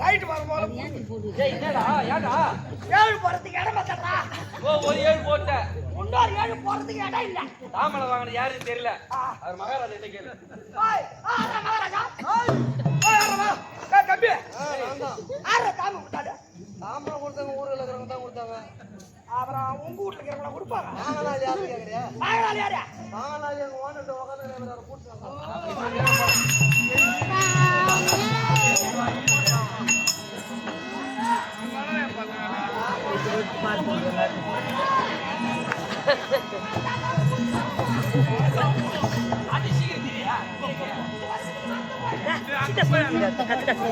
Light வரும்போது ஏய், என்னடா? ஏன்டா? ஏழு போறதுக்கு இடம் ஓ, ஒரு ஏழு போட்ட. இன்னொரு ஏழு போறதுக்கு இடம் இல்ல. தாமரை யாருன்னு தெரியல. அவர் மகாராஜா கிட்ட கேளு. ஏய், ஆறா மகாராஜா. ஏய், ஏய், ஆறா மகா. ஏய், தம்பி ஆறா தாம கொடுத்தாரு? தாம்பரம் கொடுத்தவங்க ஊர்ல இருக்கிறவங்க தான் கொடுத்தாங்க. அப்புறம் உங்க வீட்டுல கொடுப்பாங்க. நாங்களாம் யாரு கேக்குறியா வாங்கலாம் யாரு? எங்க உட்காந்து கூட்டுறாங்க அது சீக்கிரம் தெரியா கத்து கத்து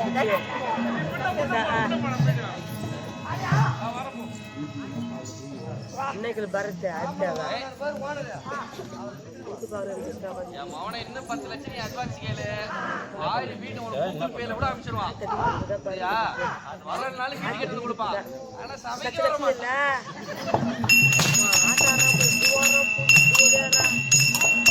இன்னைக்கு பரத்து அடிச்சாங்க என் மவனை இன்னும் பத்து லட்சம் நீ அட்வான்ஸ் கேளு. ஆயிரம் வீட்டு உனக்கு கூகுள் பேல கூட அனுப்பிச்சிடுவான் சரியா? அது வர நாள் வீட்டுக்கு எடுத்து கொடுப்பான். ஆனா சமைக்க வர மாட்டான் உங்களுக்கு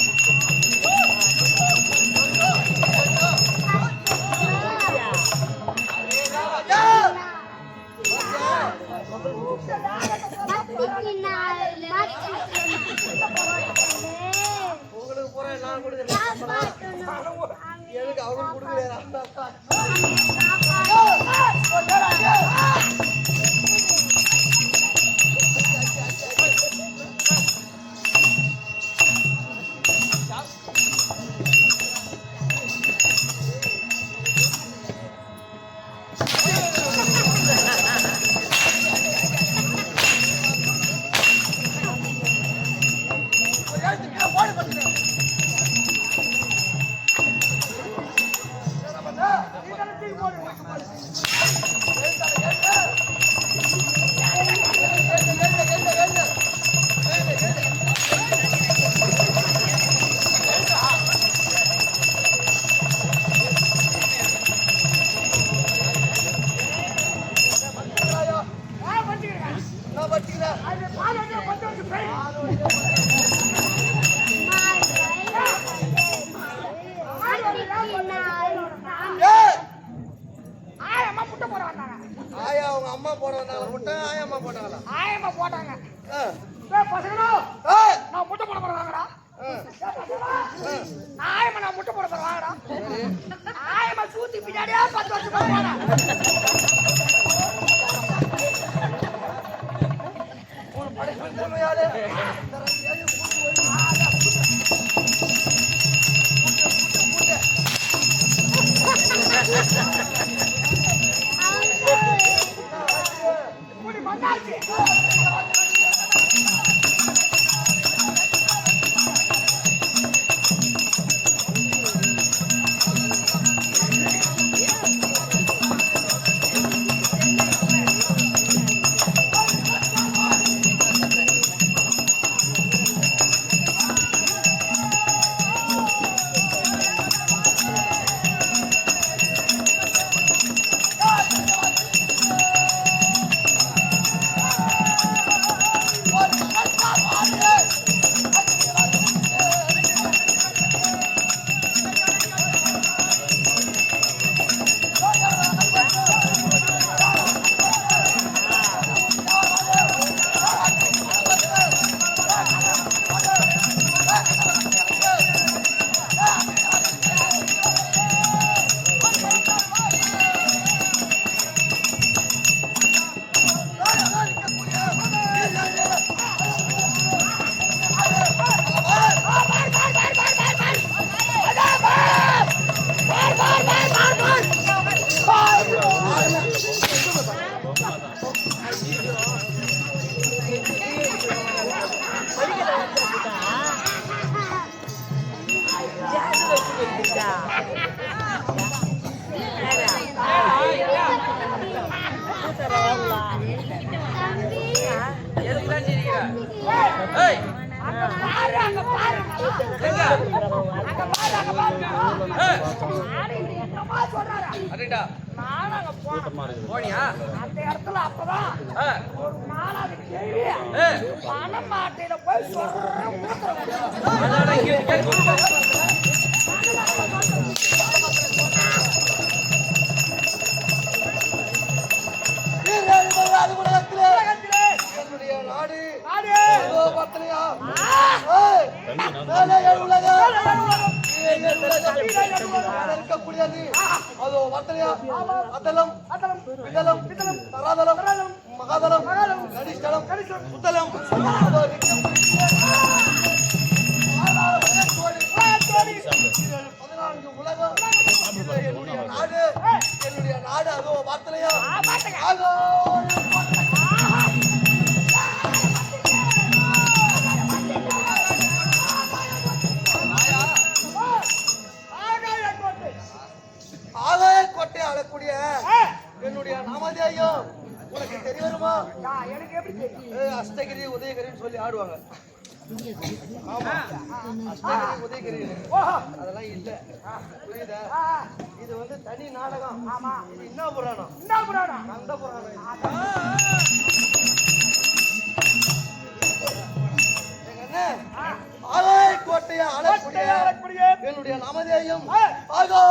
நான் Yardım yardım. போனியா? அந்த இடத்துல அப்பதான் ஒரு மாலாது கேள்வி ஏ, பணமாட்டையில போய் சொல்ற என்னுடைய நாடு நாடு ஏதோ பத்தனையா? இருக்கக்கூடியது அதோ வத்தனையா அதலம் விதலம். தராதலம் மகாதலம். கனிஷ்டலம் சுத்தலம் பதினான்கு உலகம். என்னுடைய நாடு என்னுடைய நாடு அதோ வார்த்தனையா ஆகோ. உதயகிரி அதெல்லாம் இல்ல புரியுதா இது வந்து தனி நாடகம் ஆமா இது என்ன புராணம் என்ன புராணம் கந்த புராணம் ஆகாய கோட்டையை ஆளக்கூடிய என்னுடைய நாமதேயம். ஆகோ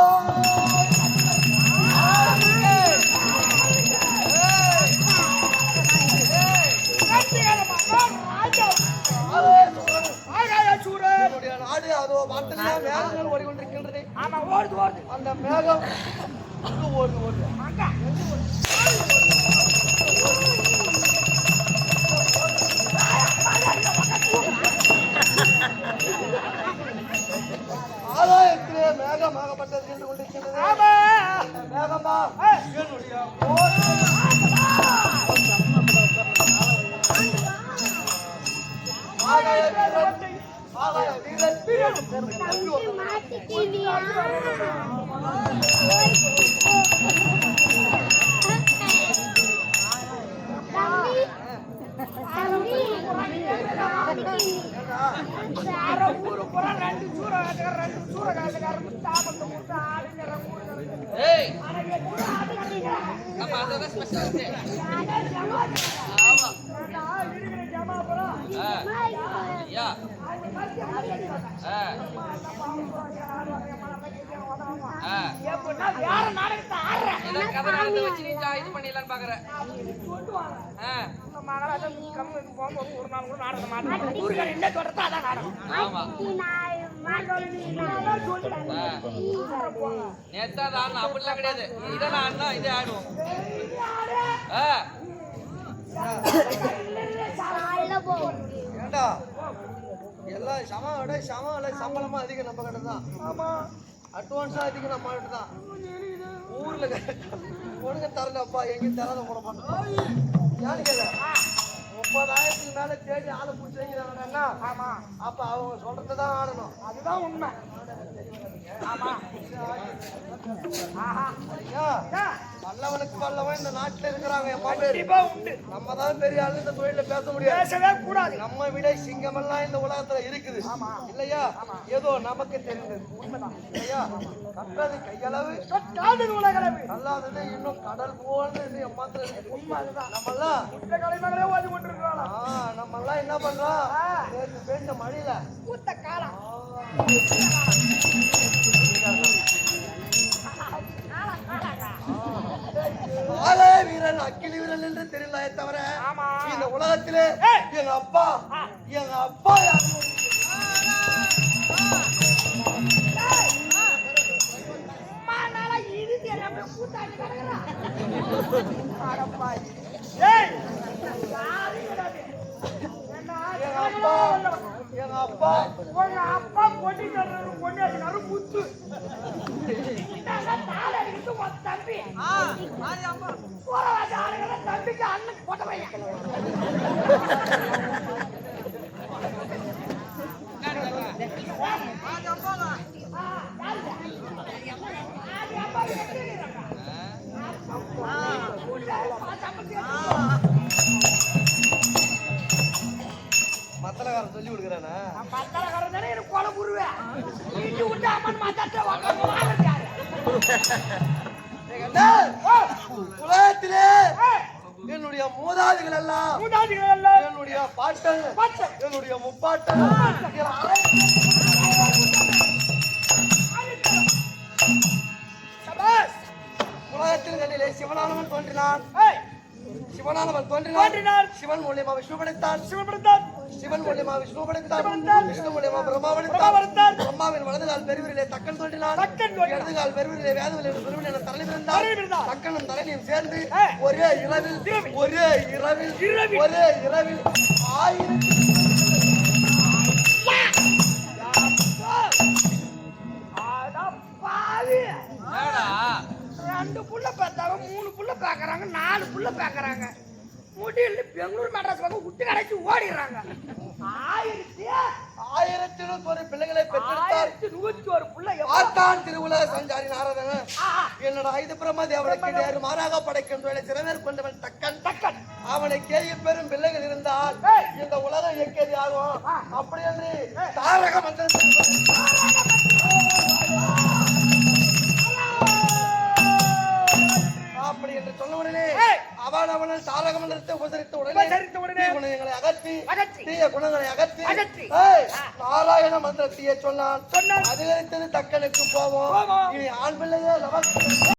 என்னுடைய நாடு அதோ வார்த்தையா மேகங்கள் ஓடிக்கொண்டிருக்கின்றது. ஆமா ஓடுது ஓடுது. அந்த மேகம் அங்க ஓடுது ஓடுது? ஆதாயத்திலே மேகமாகப்பட்டது சென்று கொண்டிருக்கின்றது. மேகமா? என்னுடைய ஏய் நம்ம அதோட ஸ்பெஷல் இது ஆ, ஒரு நாள் கூட நாடகம் மாட்டேன் என்ன சொல்றதோ அதான் நாடகம் ஆமா. நேத்தா தான் அப்படிலாம் கிடையாது இதெல்லாம் இதே ஆடுவோம் ஏண்டா எல்லாம் சம விட சம விலை சம்பளமா அதிகம் நம்ம கிட்ட தான். ஆமா. அட்வான்ஸா அதிகம் நம்ம கிட்ட தான். ஊர்ல உனக்கு தரலப்பா எங்கேயும் தராத போட மாட்டோம். ஏன்னு முப்பதாயிரத்துக்கு மேல தேடி ஆளை பிடிச்சி வைக்கிறாங்கன்னா ஆமா. அப்ப அவங்க சொல்றதை தான் ஆடணும். அதுதான் உண்மை. ஆமா. ஆஹா. ஏன்? வல்லவனுக்கு வல்லவன் இந்த நாட்டுல இருக்கிறாங்க கண்டிப்பா உண்டு. நம்ம தான் பெரிய ஆளு இந்த தொழில பேச முடியாது. பேசவே கூடாது. நம்ம விட சிங்கமெல்லாம் இந்த உலகத்துல இருக்குது. இல்லையா? ஏதோ நமக்கு தெரிந்தது. இல்லையா? கற்றது கையளவு. காது உலகளவு. அல்லாதது இன்னும் கடல் போன்னு எம்மாத்திரம் இருக்கு. நம்மெல்லாம் இந்த கலைமகளே ஓதி கொண்டிருக்கிறானா ஆ, நம்மெல்லாம் என்ன பண்றோம்? பேஞ்ச மழையில பூத்த காலம். ஆலய வீரன் அக்கிலி வீரன் என்று தெரியலையே தவிர. இந்த உலகத்திலே. எங்க அப்பா எங்க அப்பா யாரும் எங்க அப்பா எங்க அப்பா. பொண்ணு அடிக்கிறாரு முத்து தம்பிக்கு அண்ணன் போட்ட மத்தலகாரன் சொல்லி கொடுக்குறானா? பத்தலக்கார தானே எனக்கு கொலை புருவேன். உக்காந்து உலகத்திலே என்னுடைய மூதாதிகள் எல்லாம் மூதாதிகள் எல்லாம் என்னுடைய பாட்டன். என்னுடைய முப்பாட்டன். உலகத்தில் கண்ணிலே சிவனானவன் தோன்றினான் சிவனானவன். சிவன் மூலியமா விஷ்ணு சிவபெருமான் சிவன் மூலியமா விஷ்ணு. விஷ்ணு மூலியமா பிரம்மா. பிரம்மாவின் பெருவிரிலே தக்கன் தோன்றினான் தக்கன் தோன்றினான். இடது கால் பெருவிரிலே வேதவில் பெருவின் என பிறந்தான் பிறந்தான். தக்கனும் சேர்ந்து. ஒரே இரவில் இரவில். ஒரே இரவில் இரவில். ஒரே இரவில் ஆயிரத்தி ரெண்டு புள்ள பார்த்தாங்க மூணு புள்ள பாக்குறாங்க நாலு புள்ள பாக்குறாங்க முடியல பெங்களூர் மெட்ராஸ் பக்கம் விட்டு கடைச்சு ஓடிடுறாங்க. ஆயிரத்தி ஆயிரத்திலும் ஒரு பிள்ளைகளை பெற்றெடுத்தார். ஆயிரத்தி நூத்தி ஒரு புள்ள? பார்த்தான் திருவுலக சஞ்சாரி நாரதன் என்னோட ஐந்து பிரம்ம தேவனுக்கு நேரு மாறாக படைக்கின்ற சிறமேற் கொண்டவன் தக்கன். தக்கன். அவனை கேள்வி பெறும் பிள்ளைகள் இருந்தால். இந்த உலகம் இயக்கியது ஆகும். அப்படி என்று தாரக மந்திரத்தை அவனன் தாரக மந்திரத்தை உபசரித்த உடனே உபசரித்த உடனே தீய குணங்களை அகற்றி அகற்றி. தீய குணங்களை அகற்றி அகற்றி. நாராயண மந்திரத்தையே சொன்னான் சொன்னான். அதிகரித்தது தக்கனுக்கு போவோம். இனி ஆண் நமக்கு